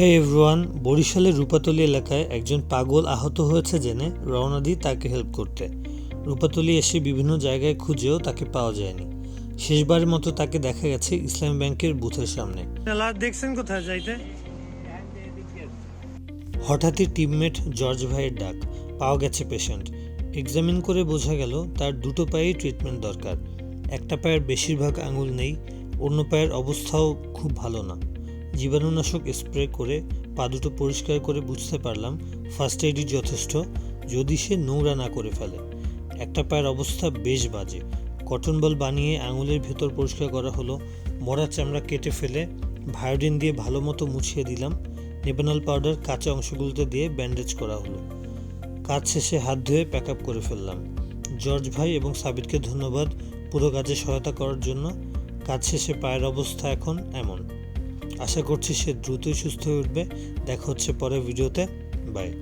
হে everyone বরিশালের রূপাতলী এলাকায় একজন পাগল আহত হয়েছে জেনে রওনা দিই তাকে হেল্প করতে। রূপাতলী এসে বিভিন্ন জায়গায় খুঁজেও তাকে পাওয়া যায়নি। শেষবারের মতো তাকে দেখা গেছে ইসলাম ব্যাংকের বুথের সামনে। দেখছেন কোথায় যাইতে? হঠাৎই টিমমেট জর্জ ভাইয়ের ডাক পাওয়া গেছে পেশেন্ট এক্সামিন করে বোঝা গেল তার দুটো পায়েই ট্রিটমেন্ট দরকার। একটা পায়ের বেশিরভাগ আঙুল নেই অন্য পায়ের অবস্থাও খুব ভালো না। জীবাণুনাশক স্প্রে করে পা দুটো পরিষ্কার করে বুঝতে পারলাম ফার্স্ট এইডই যথেষ্ট, যদি সে নোংরা না করে ফেলে। একটা পায়ের অবস্থা বেশ বাজে। কটন বল বানিয়ে আঙুলের ভেতর পরিষ্কার করা হলো, মরা চামড়া কেটে ফেলে ভায়োডিন দিয়ে ভালো মতো মুছিয়ে দিলাম নেবানল পাউডার কাঁচা অংশগুলোতে দিয়ে ব্যান্ডেজ করা হলো। কাজ শেষে হাত ধুয়ে প্যাক আপ করে ফেললাম। জর্জ ভাই এবং সাবিরকে ধন্যবাদ পুরো কাজে সহায়তা করার জন্য। কাজ শেষে পায়ের অবস্থা এখন এমন। আশা করছি সে দ্রুতই সুস্থ হয়ে উঠবে। দেখা হচ্ছে পরের ভিডিওতে। বাই